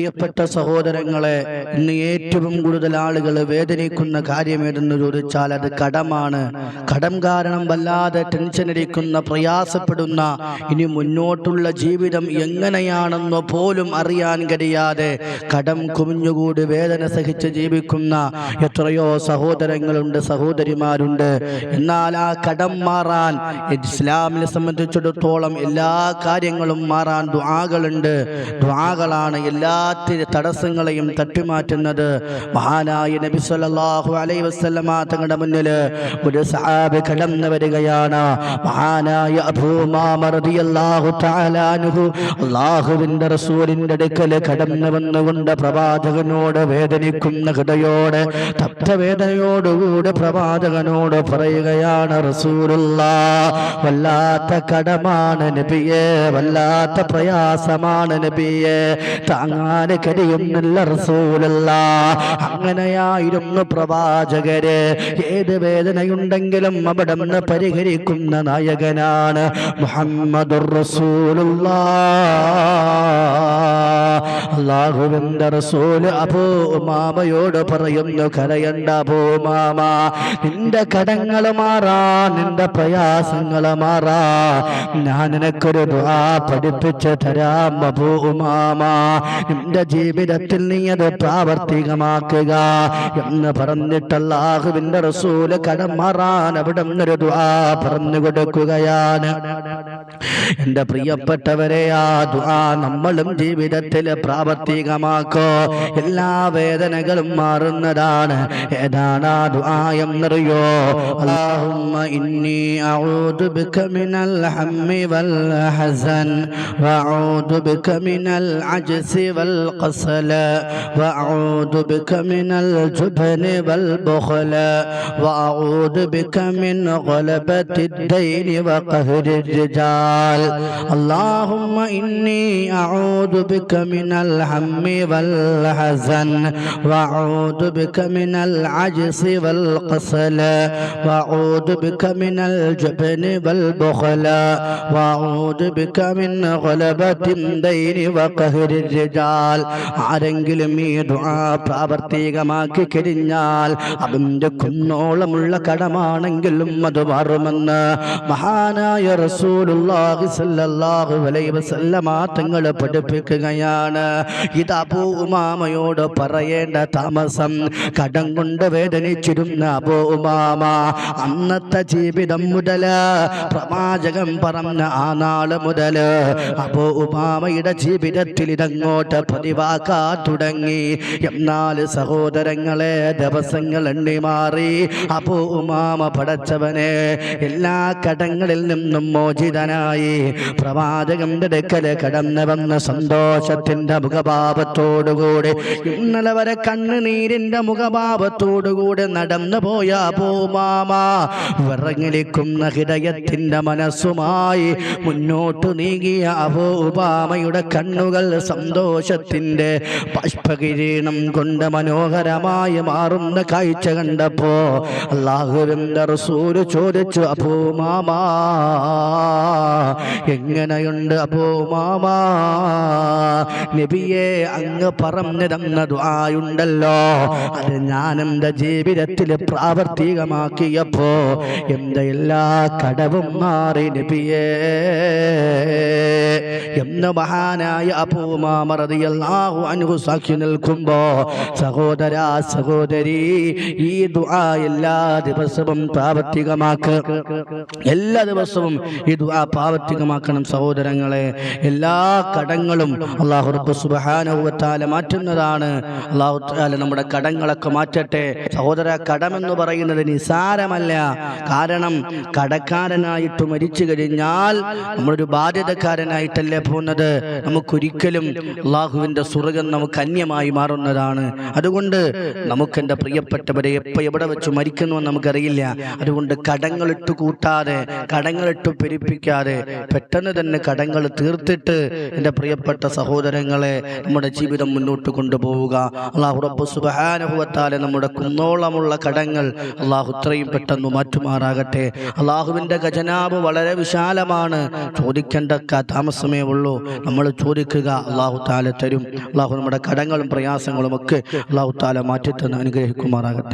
പ്രിയപ്പെട്ട സഹോദരങ്ങളെ ഇന്ന് ഏറ്റവും കൂടുതൽ ആളുകൾ വേദനിക്കുന്ന കാര്യം ഏതെന്ന് ചോദിച്ചാൽ അത് കടമാണ്. കടം കാരണം വല്ലാതെ ടെൻഷൻ അടിക്കുന്ന പ്രയാസപ്പെടുന്ന ഇനി മുന്നോട്ടുള്ള ജീവിതം എങ്ങനെയാണെന്ന് പോലും അറിയാൻ കഴിയാതെ കടം കുമിഞ്ഞുകൂടി വേദന സഹിച്ച് ജീവിക്കുന്ന എത്രയോ സഹോദരങ്ങളുണ്ട് സഹോദരിമാരുണ്ട്. എന്നാൽ ആ കടം മാറാൻ ഇസ്ലാമിനെ സംബന്ധിച്ചിടത്തോളം എല്ലാ കാര്യങ്ങളും മാറാൻ ദ്വാകളുണ്ട് ദ്വാകളാണ് എല്ലാ തടസ്സങ്ങളെയും തട്ടിമാറ്റുന്നത് മഹാനായ നബി സല്ലല്ലാഹു അലൈഹി വസല്ലമ തങ്ങളുടെ മുന്നിൽ ഒരു സഹാബി കടന്നു വരികയാണ്. മഹാനായ അല്ലാഹുവിന്റെ റസൂലിന്റെ അടുക്കൽ കടന്നു വന്നുകൊണ്ട് പ്രവാചകനോട് വേദനിക്കുന്ന ഹൃദയോടെ തപ്തവേദനയോടുകൂടി പ്രവാചകനോട് പറയുകയാണ് റസൂലുള്ള വല്ലാത്ത കടമാണ് നബിയെ വല്ലാത്ത പ്രയാസമാണ് നബിയെ താങ്ങാൻ കഴിയുന്നില്ല റസൂലല്ല അങ്ങനെയായിരുന്നു പ്രവാചകര് ഏത് വേദനയുണ്ടെങ്കിലും അവിടെ നിന്ന് പരിഹരിക്കുന്ന നായകനാണ് മുഹമ്മദുർ റസൂലുള്ള. അള്ളാഹുവിന്റെ റസൂൽ അബൂമാമയോട് പറയുന്നു കരയണ്ട അബൂ മാമ നിന്റെ കടങ്ങൾ മാറാ നിന്റെ പ്രയാസങ്ങൾ മാറാ. ഞാൻ നിനക്കൊരു ദുആ പഠിപ്പിച്ച് തരാം അബൂ നിന്റെ ജീവിതത്തിൽ നീ അത് പ്രാവർത്തികമാക്കുക എന്ന് പറഞ്ഞിട്ട് റസൂൽ കടം മാറാൻ അവിടെ ദുആ പറഞ്ഞു കൊടുക്കുകയാണ്. എന്റെ പ്രിയപ്പെട്ടവരെ ആ ദുആ നമ്മളും ജീവിതത്തിൽ പ്രാവർത്തികമാക്കോ. എല്ലാ വേദനകളും മാറുന്നതാണ്. ഏതാണ് ആ ദുആ എന്നറിയോ? അല്ലാഹുമ്മ ഇന്നി അഊദു ബിക മിനൽ ഹമ്മി വൽ ഹസൻ വഅഊദു ബിക മിനൽ അജ്സി വൽ والقصل وأعوذ بك من الجبن والبخل وأعوذ بك من غلبة الدين وقهر الرجال. اللهم إني أعوذ بك من الهم والحزن وأعوذ بك من العجز والقصل وأعوذ بك من الجبن والبخل وأعوذ بك من غلبة الدين وقهر الرجال. ആരെങ്കിലും ഈ ദുആ പ്രാവർത്തികമാക്കി കഴിഞ്ഞാൽ അതിന്റെ കുന്നോളമുള്ള കടമാണെങ്കിലും അത് മാറുമെന്ന് മഹാനായ റസൂലുള്ളാഹി സ്വല്ലല്ലാഹു അലൈഹി വസല്ലമ തങ്ങൾ പഠിപ്പിക്കുകയാണ്. ഇത് അബൂ ഉമാമയോട് പറയേണ്ട താമസം കടം കൊണ്ട് വേദനിച്ചിരുന്ന അബൂ ഉമാമ അന്നത്തെ ജീവിതം മുതൽ പ്രവാചകം പറഞ്ഞ ആ നാൾ മുതൽ അബൂ ഉമാമയുടെ ജീവിതത്തിൽ ഇതങ്ങോട്ട് പതിവാക്കാൻ തുടങ്ങി എന്നാൽ സഹോദരങ്ങളെ ദിവസങ്ങൾ എണ്ണി മാറി. അപ്പോ ഉമാമ പടച്ചവനെ എല്ലാ കടങ്ങളിൽ നിന്നും മോചിതനായി പ്രവാചകന്റെ അടുക്കൽ കടന്നു വന്ന സന്തോഷത്തിന്റെ മുഖഭാവത്തോടുകൂടി ഇന്നലെ വരെ കണ്ണുനീരിന്റെ മുഖഭാവത്തോടുകൂടി നടന്നു പോയ അബൂമാമ വിറങ്ങിലിക്കുന്ന ഹൃദയത്തിന്റെ മനസ്സുമായി മുന്നോട്ട് നീങ്ങിയ അബൂബാമയുടെ കണ്ണുകൾ സന്തോഷത്തിന്റെ പുഷ്പകിരീണം കൊണ്ട് മനോഹരമായി മാറുന്ന കാഴ്ച കണ്ടപ്പോ അള്ളാഹുവിന്റെ റസൂര് ചോദിച്ചു അപ്പോ മാമാ എങ്ങനെയുണ്ട് അപ്പോ മാമാ? നബിയെ അങ്ങ് പറഞ്ഞു തന്ന അത് ഞാൻ എന്റെ ജീവിതത്തിൽ പ്രാവർത്തികമാക്കിയപ്പോ എന്റെ എല്ലാ കടവും മാറി നബിയേ. എന്ന് മഹാനായ അബൂമാമറിയല്ലാഹു അൻഹു സാക്ഷി നിൽക്കുമ്പോ സഹോദര സഹോദരി ഈ ദുആ എല്ലാ ദിവസവും പ്രാവർത്തികമാക്ക്. എല്ലാ ദിവസവും ഈ ദുആ പ്രാവർത്തികമാക്കണം സഹോദരങ്ങളെ. എല്ലാ കടങ്ങളും അള്ളാഹു റബ്ബ് സുബ്ഹാനഹു വ തആല മാറ്റുന്നതാണ്. അള്ളാഹു തആല നമ്മുടെ കടങ്ങളൊക്കെ മാറ്റട്ടെ. സഹോദര കടമെന്ന് പറയുന്നത് നിസാരമല്ല. കാരണം കടക്കാരനായിട്ട് മരിച്ചു കഴിഞ്ഞാൽ നമ്മളൊരു ബാധ്യതക്കാരനായിട്ടല്ലേ പോകുന്നത്? നമുക്കൊരിക്കലും അള്ളാഹുവിന്റെ സ്വർഗം നമുക്ക് അന്യമായി മാറുന്നതാണ്. അതുകൊണ്ട് നമുക്ക് എന്റെ പ്രിയപ്പെട്ടവരെ എപ്പോൾ എവിടെ വെച്ച് മരിക്കുന്നുവെന്ന് നമുക്കറിയില്ല. അതുകൊണ്ട് കടങ്ങളിട്ട് കൂട്ടാതെ കടങ്ങളിട്ട് പെരുപ്പിക്കാതെ പെട്ടെന്ന് തന്നെ കടങ്ങൾ തീർത്തിട്ട് എന്റെ പ്രിയപ്പെട്ട സഹോദരങ്ങളെ നമ്മുടെ ജീവിതം മുന്നോട്ട് കൊണ്ടുപോവുക. അള്ളാഹു റബ്ബു നമ്മുടെ കുന്നോളമുള്ള കടങ്ങൾ അള്ളാഹു ഇത്രയും പെട്ടെന്ന് മാറ്റുമാറാകട്ടെ. അള്ളാഹുവിന്റെ ഖജനാവ് വളരെ വിശാലമാണ്. ചോദിക്കേണ്ട താമസമേ ഉള്ളൂ. നമ്മൾ ചോദിക്കുക അള്ളാഹു താല തരും. അള്ളാഹു നമ്മുടെ കടങ്ങളും പ്രയാസങ്ങളും ഒക്കെ അള്ളാഹു താല മാറ്റിത്തന്ന് അനുഗ്രഹിക്കുമാറാകട്ടെ.